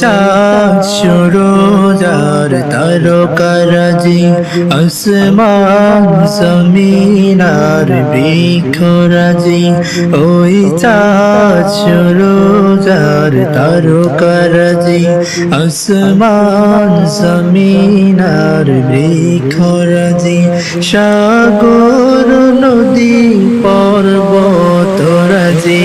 চাঁদ সরোজার তারকারাজি, আসমান জমিনার বৃক্ষরাজি। ওই চাঁদ সরোজার তারকারাজি, আসমান জমিনার বৃক্ষরাজি। সাগর, নদী, পর্বত রাজি।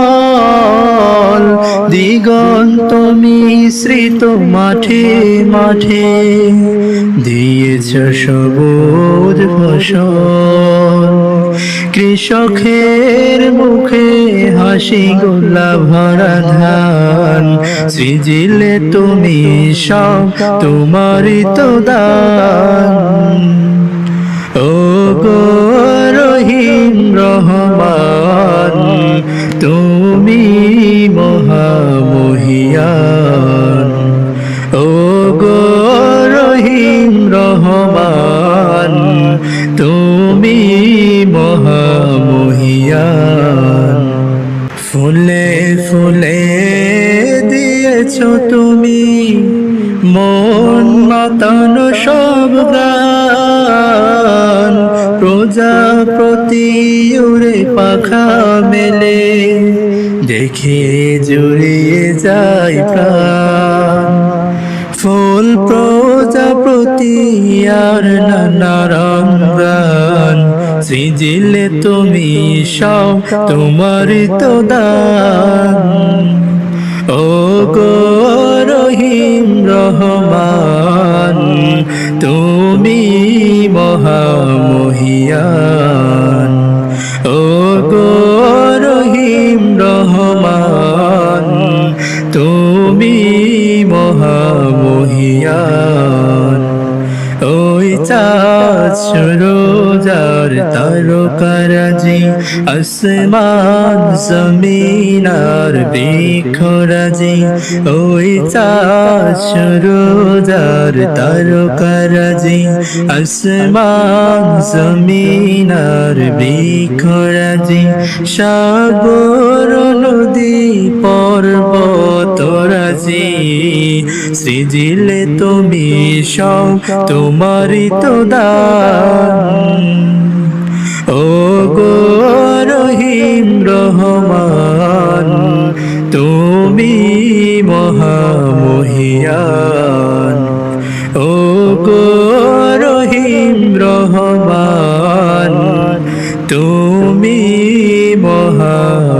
দিগন্ত মিশ্রিত মাঠে মাঠে। দিয়েছ সবুজ ফসল। কৃষকের মুখে হাসি গোলা ভরা ধান। সৃজিলে তুমি সব তোমারই তো দান। ও গো রহিম রহমান। তুমি মহামহিয়ান। ও গো রহিম রহমান, তুমি মহামহিয়ান। ফুলে ফুলে দিয়েছ তুমি মন মাতানো সব গান। প্রজাপতি উড়ে পাখা মেলে। দেখে জুড়িয়ে যায় প্রাণ। ফুল প্রজাপতি আর নানা রঙান সৃজিলে তুমি সব তোমার তো দান। ও গো রহিম রহমান, তুমি মহামহিয়ান মহামহিয়ান ওই চাঁদ সরোজার তারকারাজি আসমান জমিনার বৃক্ষরাজি। ওই চাঁদ সরোজার তারকারাজি আসমান জমিনার বৃক্ষরাজি। সাগর, নদী, পর্বত বাজি। তুমি সব তোমারই তো ও গো রহিম রহমান, তুমি মহামহিয়ান। ও গো রহিম রহমান, তুমি মহামহিয়ান।